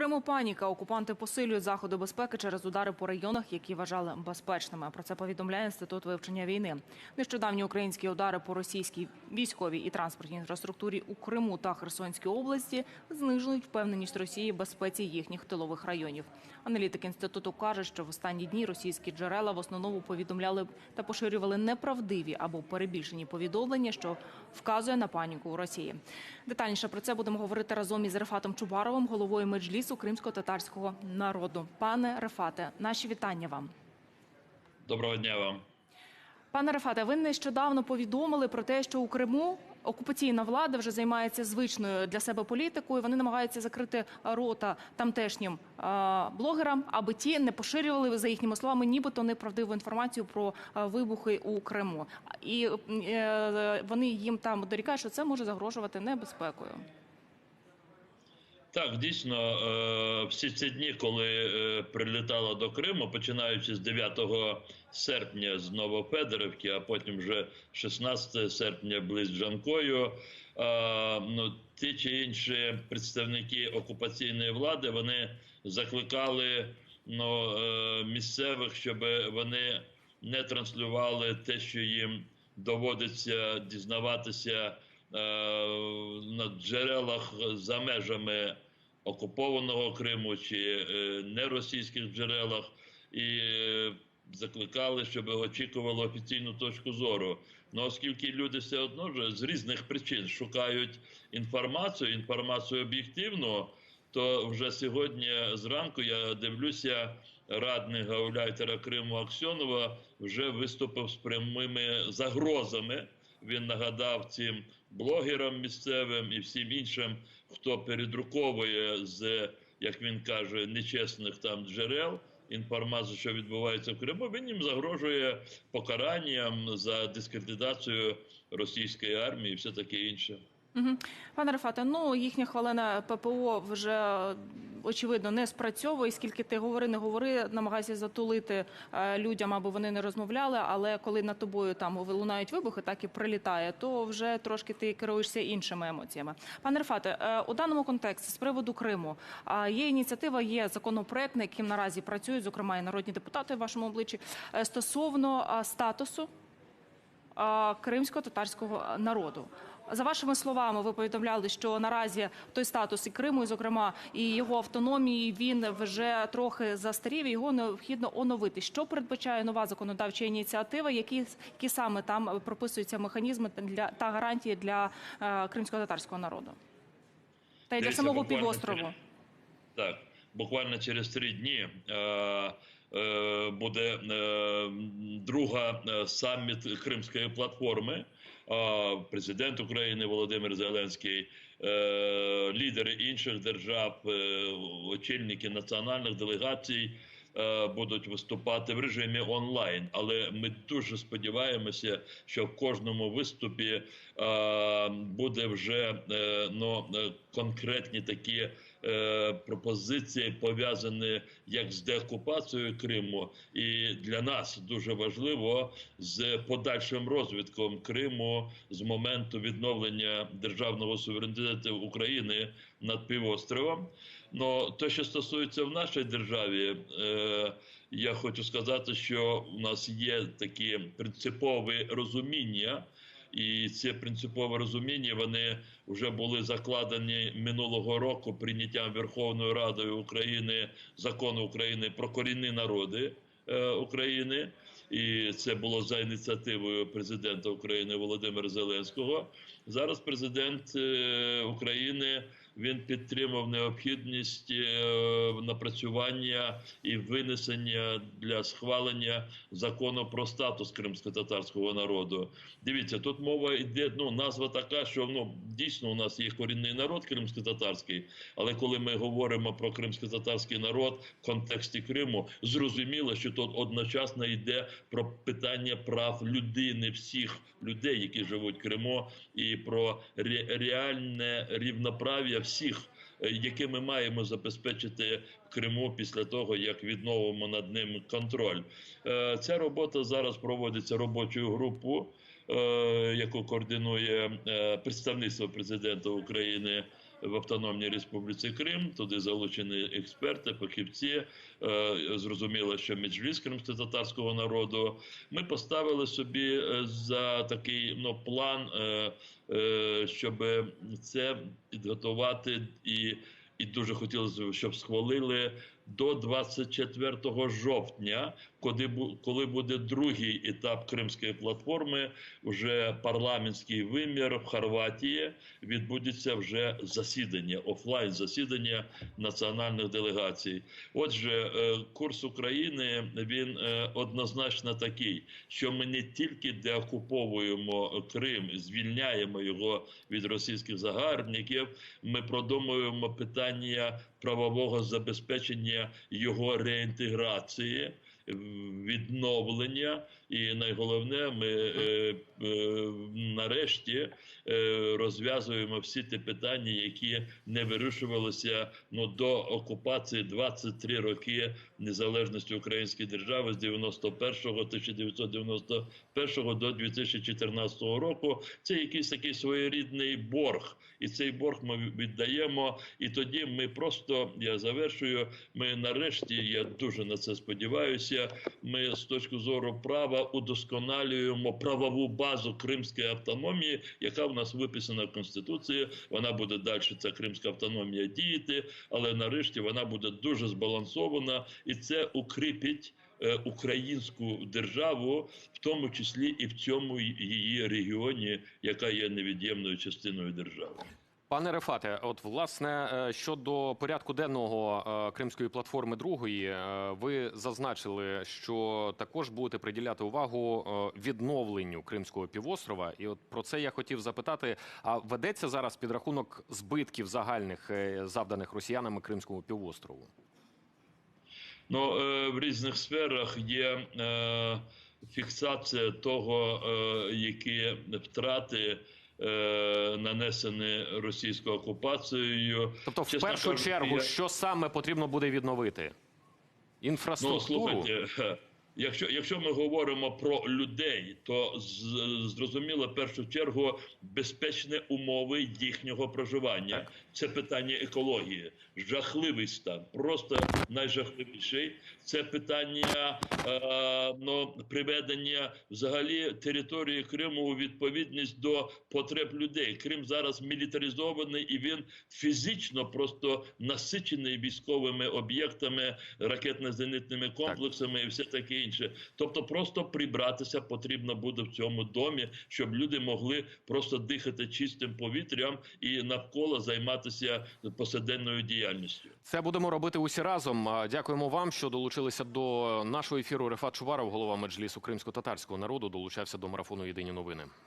Криму паніка. Окупанти посилюють заходи безпеки через удари по районах, які вважали безпечними. Про це повідомляє інститут вивчення війни. Нещодавні українські удари по російській військовій і транспортній інфраструктурі у Криму та Херсонській області знижують впевненість Росії безпеці їхніх тилових районів. Аналітик інституту каже, що в останні дні російські джерела в основному повідомляли та поширювали неправдиві або перебільшені повідомлення, що вказує на паніку у Росії. Детальніше про це будемо говорити разом із Рефатом Чубаровим, головою меджлісу кримсько-татарського народу. Пане Рефате, наші вітання вам. Доброго дня вам. Пане Рефате, ви нещодавно повідомили про те, що у Криму окупаційна влада вже займається звичною для себе політикою. Вони намагаються закрити рота тамтешнім е, блогерам, аби ті не поширювали за їхніми словами, нібито неправдиву інформацію про е, вибухи у Криму. І е, вони їм там дорікають, що це може загрожувати небезпекою. Так, дійсно, е, всі ці дні, коли е, прилітала до Криму, починаючи з 9 серпня з Новофедорівки, а потім вже 16 серпня близь Джанкою, е, ну, ті чи інші представники окупаційної влади вони закликали ну, місцевих, щоб вони не транслювали те, що їм доводиться дізнаватися. На джерелах за межами окупованого Криму чи неросійських джерелах і закликали, щоб очікували офіційну точку зору. Ну оскільки люди все одно вже з різних причин шукають інформацію, інформацію об'єктивну, то вже сьогодні зранку я дивлюся, радник гауляйтера Криму Аксьонова вже виступив з прямими загрозами. Він нагадав цим блогерам місцевим і всім іншим, хто передруковує з, як він каже, нечесних там джерел інформацію, що відбувається в Криму. Він їм загрожує покаранням за дискредитацію російської армії і все таке інше. Пане Рафате, ну їхня хвалена ППО вже очевидно не спрацьовує. Скільки ти говори, не говори, намагайся затулити е, людям, аби вони не розмовляли. Але коли над тобою там лунають вибухи, так і прилітає, то вже трошки ти керуєшся іншими емоціями. Пане Рафате, е, у даному контексті з приводу Криму е, є ініціатива, є законопроект, на яким наразі працюють, зокрема і народні депутати в вашому обличчі е, стосовно статусу е, кримсько-татарського народу. За вашими словами, ви повідомляли, що наразі той статус і Криму, і зокрема і його автономії, він вже трохи застарів. і Його необхідно оновити. Що передбачає нова законодавча ініціатива? Які які саме там прописуються механізми для та гарантії для е, кримсько-татарського народу та й для Дивіться, самого буквально півострову? через- Так, буквально через три дні. Е- е, Буде е, друга е, саміт Кримської платформи. Президент України Володимир Зеленський, е, лідери інших держав, очільники національних делегацій будуть виступати в режимі онлайн. Але ми дуже сподіваємося, що в кожному виступі буде вже ну, конкретні такі е, пропозиції пов'язані як з деокупацією Криму, і для нас дуже важливо з подальшим розвитком Криму з моменту відновлення державного суверенітету України над півостровом. Ну те, що стосується в нашій державі, е, я хочу сказати, що у нас є такі принципові розуміння. І це принципове розуміння вони вже були закладені минулого року прийняттям Верховною Радою України закону України про корінні народи е, України. І це було за ініціативою президента України Володимира Зеленського. Зараз президент е, України він підтримав необхідність е, напрацювання і винесення для схвалення закону про статус кримсько-татарського народу. Дивіться, тут мова йде. Ну назва така, що ну дійсно у нас є корінний народ кримсько-татарський, але коли ми говоримо про кримсько-татарський народ в контексті Криму, зрозуміло, що тут одночасно йде про питання прав людини, всіх людей, які живуть в Криму, і про ре реальне рівноправ'я всіх, які ми маємо забезпечити в Криму після того, як відновимо над ним контроль. Е, Ця робота зараз проводиться робочою групою, е, яку координує е, представництво президента України в Автономній Республіці Крим. Туди залучені експерти, фахівці. Е, Зрозуміло, що Меджліс кримсько-татарського народу. Ми поставили собі е, за такий ну, план, е, щоб це підготувати і. І дуже хотілося, щоб схвалили до 24 жовтня, коли бу- коли буде другий етап Кримської платформи, вже парламентський вимір в Хорватії відбудеться вже засідання, офлайн засідання національних делегацій. Отже, е, курс України він е, однозначно такий, що ми не тільки деокуповуємо Крим, звільняємо його від російських загарбників. Ми продумуємо питання правового забезпечення його реінтеграції, відновлення, і найголовне, ми е, е, нарешті е, розв'язуємо всі ті питання, які не вирішувалися ну до окупації 23 роки незалежності української держави з 91-го, 1991 до 2014 року. Це якийсь такий своєрідний борг, і цей борг ми віддаємо. І тоді ми просто я завершую. Ми нарешті, я дуже на це сподіваюся. Ми з точки зору права удосконалюємо правову базу кримської автономії, яка в нас виписана в конституції. Вона буде далі. Ця кримська автономія діяти, але нарешті вона буде дуже збалансована, і це укріпить е, українську державу, в тому числі і в цьому її регіоні, яка є невід'ємною частиною держави. Пане Рефате, от власне е, щодо порядку денного е, Кримської платформи другої, е, ви зазначили, що також будете приділяти увагу відновленню Кримського півострова. І от про це я хотів запитати: а ведеться зараз підрахунок збитків загальних завданих росіянами Кримському півострову? Ну, в різних сферах є фіксація того, які втрати е, нанесені російською окупацією. Тобто, в Чесно першу кажучи, чергу, я- що саме потрібно буде відновити? Ну, Інфраструктуру? слухайте, якщо, якщо ми говоримо про людей, то з- зрозуміло, в першу чергу, безпечні умови їхнього проживання. Так. Це питання екології. Жахливий стан, просто найжахливіший. Це питання е, ну, приведення взагалі території Криму у відповідність до потреб людей. Крим зараз мілітаризований і він фізично просто насичений військовими об'єктами, ракетно-зенитними комплексами і все таке інше. Тобто, просто прибратися потрібно буде в цьому домі, щоб люди могли просто дихати чистим повітрям і навколо займатися посиденною діяльністю. Це будемо робити усі разом. Дякуємо вам, що долучилися до нашого ефіру. Рефат Чуваров, голова меджлісу кримсько-татарського народу, долучався до марафону Єдині новини.